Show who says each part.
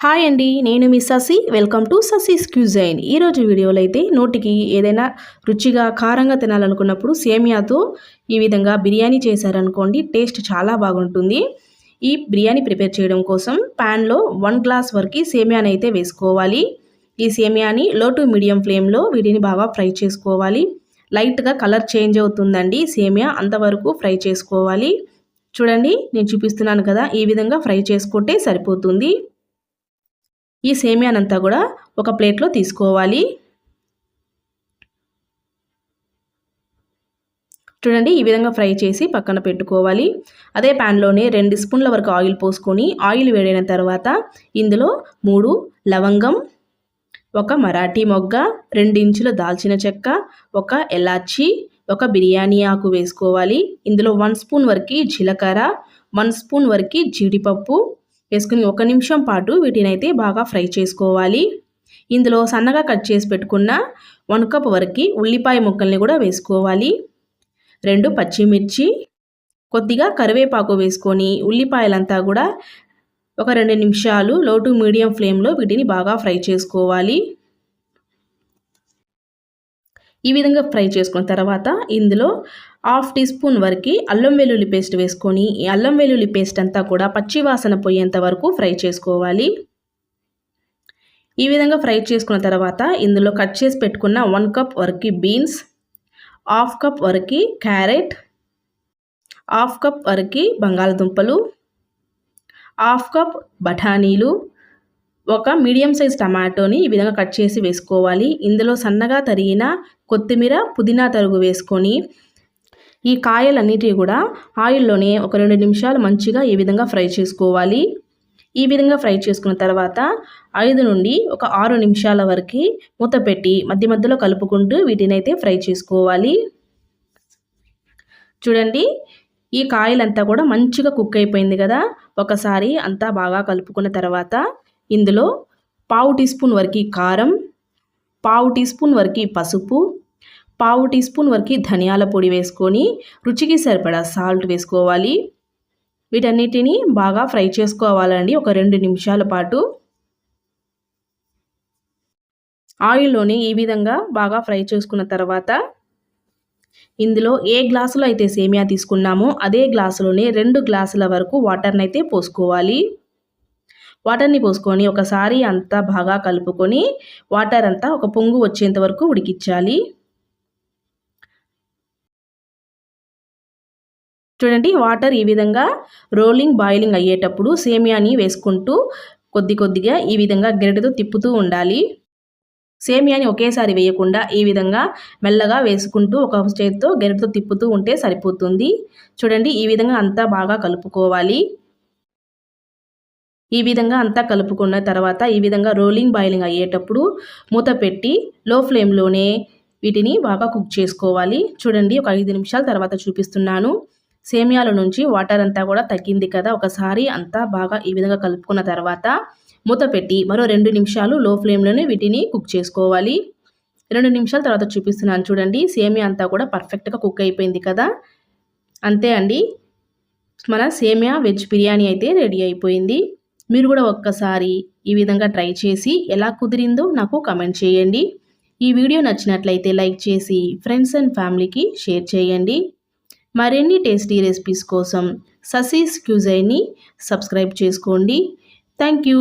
Speaker 1: Hi అండి నేను మీ Sasi welcome to Sasi's cuisine ఈరోజు వీడియోలో అయితే నోటికి ఏదైనా రుచిగా కారంగా తినాలనుకున్నప్పుడు సేమియాతో ఈ విధంగా బిర్యానీ చేశారనుకోండి టేస్ట్ చాలా బాగుంటుంది. ఈ బిర్యానీ ప్రిపేర్ చేయడం కోసం ప్యాన్లో వన్ గ్లాస్ వరకు సేమియాని అయితే వేసుకోవాలి. ఈ సేమియాని లో టు మీడియం ఫ్లేమ్లో వీటిని బాగా ఫ్రై చేసుకోవాలి. లైట్గా కలర్ చేంజ్ అవుతుందండి సేమియా అంతవరకు ఫ్రై చేసుకోవాలి. చూడండి నేను చూపిస్తున్నాను కదా ఈ విధంగా ఫ్రై చేసుకుంటే సరిపోతుంది. ఈ సేమియానంతా కూడా ఒక ప్లేట్లో తీసుకోవాలి. చూడండి ఈ విధంగా ఫ్రై చేసి పక్కన పెట్టుకోవాలి. అదే ప్యాన్లోనే రెండు స్పూన్ల వరకు ఆయిల్ పోసుకొని ఆయిల్ వేడైన తర్వాత ఇందులో మూడు లవంగం ఒక మరాఠీ మొగ్గ రెండు ఇంచుల దాల్చిన చెక్క ఒక ఎలాచి ఒక బిర్యానీ ఆకు వేసుకోవాలి. ఇందులో వన్ స్పూన్ వరకు జీలకర్ర వన్ స్పూన్ వరకు జీడిపప్పు వేసుకుని ఒక నిమిషం పాటు వీటిని అయితే బాగా ఫ్రై చేసుకోవాలి. ఇందులో సన్నగా కట్ చేసి పెట్టుకున్న వన్ కప్ వరకు ఉల్లిపాయ ముక్కల్ని కూడా వేసుకోవాలి. రెండు పచ్చిమిర్చి కొద్దిగా కరివేపాకు వేసుకొని ఉల్లిపాయలంతా కూడా ఒక రెండు నిమిషాలు లో టు మీడియం ఫ్లేమ్లో వీటిని బాగా ఫ్రై చేసుకోవాలి. ఈ విధంగా ఫ్రై చేసుకున్న తర్వాత ఇందులో హాఫ్ టీ స్పూన్ వరకు అల్లం వెల్లుల్లి పేస్ట్ వేసుకొని ఈ అల్లం వెల్లుల్లి పేస్ట్ అంతా కూడా పచ్చి వాసన పోయేంత వరకు ఫ్రై చేసుకోవాలి. ఈ విధంగా ఫ్రై చేసుకున్న తర్వాత ఇందులో కట్ చేసి పెట్టుకున్న వన్ కప్ వరకు బీన్స్ హాఫ్ కప్ వరకు క్యారెట్ హాఫ్ కప్ వరకు బంగాళదుంపలు హాఫ్ కప్ బఠానీలు ఒక మీడియం సైజ్ టమాటోని ఈ విధంగా కట్ చేసి వేసుకోవాలి. ఇందులో సన్నగా తరిగిన కొత్తిమీర పుదీనా తరుగు వేసుకొని ఈ కాయలన్నిటివి కూడా ఆయిల్లోనే ఒక రెండు నిమిషాలు మంచిగా ఈ విధంగా ఫ్రై చేసుకోవాలి. ఈ విధంగా ఫ్రై చేసుకున్న తర్వాత ఐదు నుండి ఒక ఆరు నిమిషాల వరకు మూత పెట్టి మధ్య మధ్యలో కలుపుకుంటూ వీటిని అయితే ఫ్రై చేసుకోవాలి. చూడండి ఈ కాయలంతా కూడా మంచిగా కుక్ అయిపోయింది కదా. ఒకసారి అంతా బాగా కలుపుకున్న తర్వాత ఇందులో పావు టీ స్పూన్ వరకు కారం పావు టీ స్పూన్ వరకు పసుపు పావు టీ స్పూన్ వరకు ధనియాల పొడి వేసుకొని రుచికి సరిపడా సాల్ట్ వేసుకోవాలి. వీటన్నిటిని బాగా ఫ్రై చేసుకోవాలండి ఒక రెండు నిమిషాల పాటు. ఆయిల్లోని ఈ విధంగా బాగా ఫ్రై చేసుకున్న తర్వాత ఇందులో ఏ గ్లాసులో అయితే సేమియా తీసుకున్నామో అదే గ్లాసులోనే రెండు గ్లాసుల వరకు వాటర్ని అయితే పోసుకోవాలి. వాటర్ని పోసుకొని ఒకసారి అంతా బాగా కలుపుకొని వాటర్ అంతా ఒక పొంగు వచ్చేంత వరకు ఉడికించాలి చూడండి వాటర్ ఈ విధంగా రోలింగ్ బాయిలింగ్ అయ్యేటప్పుడు సేమియాని వేసుకుంటూ కొద్ది కొద్దిగా ఈ విధంగా గరిటెతో తిప్పుతూ ఉండాలి. సేమియాని ఒకేసారి వేయకుండా ఈ విధంగా మెల్లగా వేసుకుంటూ ఒక చేతితో గరిటతో తిప్పుతూ ఉంటే సరిపోతుంది. చూడండి ఈ విధంగా అంతా బాగా కలుపుకోవాలి. ఈ విధంగా అంతా కలుపుకున్న తర్వాత ఈ విధంగా రోలింగ్ బాయిలింగ్ అయ్యేటప్పుడు మూత పెట్టి లో ఫ్లేమ్లోనే వీటిని బాగా కుక్ చేసుకోవాలి. చూడండి ఒక ఐదు నిమిషాల తర్వాత చూపిస్తున్నాను. సేమియాల నుంచి వాటర్ అంతా కూడా తగ్గింది కదా ఒకసారి అంతా బాగా ఈ విధంగా కలుపుకున్న తర్వాత మూత పెట్టి మరో రెండు నిమిషాలు లో ఫ్లేమ్లోనే వీటిని కుక్ చేసుకోవాలి. రెండు నిమిషాల తర్వాత చూపిస్తున్నాను చూడండి సేమియా అంతా కూడా పర్ఫెక్ట్గా కుక్ అయిపోయింది కదా. అంతే అండి. మన సేమియా వెజ్ బిర్యానీ అయితే రెడీ అయిపోయింది. మీరు కూడా ఒక్కసారి ఈ విధంగా ట్రై చేసి ఎలా కుదిరిందో నాకు కమెంట్ చేయండి. ఈ వీడియో నచ్చినట్లయితే లైక్ చేసి ఫ్రెండ్స్ అండ్ ఫ్యామిలీకి షేర్ చేయండి. మరిన్ని టేస్టీ రెసిపీస్ కోసం ససీస్ క్యూజైని సబ్స్క్రైబ్ చేసుకోండి. Thank you.